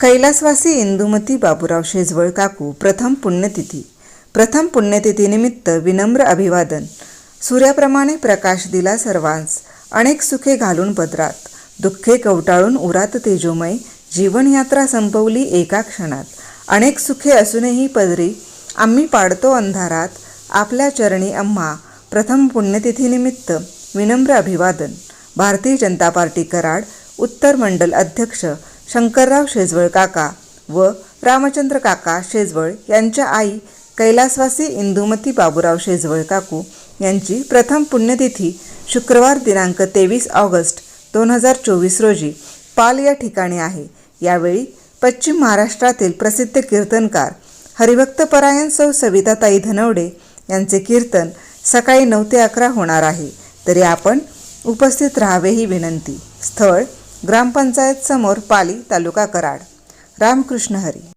कैलासवासी इंदुमती बाबूराव शेजवळ काकू प्रथम पुण्यतिथी. प्रथम पुण्यतिथीनिमित्त विनम्र अभिवादन. सूर्याप्रमाणे प्रकाश दिला सर्वांस. अनेक सुखे घालून पदरात. दुःखे कवटाळून उरात तेजोमय. जीवनयात्रा संपवली एका क्षणात. अनेक सुखे असूनही पदरी आम्ही पाडतो अंधारात. आपल्या चरणी आम्हा प्रथम पुण्यतिथीनिमित्त विनम्र अभिवादन. भारतीय जनता पार्टी कराड. उत्तर मंडल अध्यक्ष. शंकरराव शेजवळ काका व रामचंद्र काका शेजवळ यांच्या आई कैलासवासी इंदुमती बाबूराव शेजवळ काकू यांची प्रथम पुण्यतिथी शुक्रवार दिनांक तेवीस ऑगस्ट दोन हजार चोवीस रोजी पाल या ठिकाणी आहे. यावेळी पश्चिम महाराष्ट्रातील प्रसिद्ध कीर्तनकार हरिभक्तपरायण सौ सविताताई धनवडे यांचे कीर्तन सकाळी नऊ ते अकरा होणार आहे. तरी आपण उपस्थित राहावे ही विनंती. स्थळ ग्रामपंचायत समोर पाली तालुका कराड. रामकृष्ण हरी.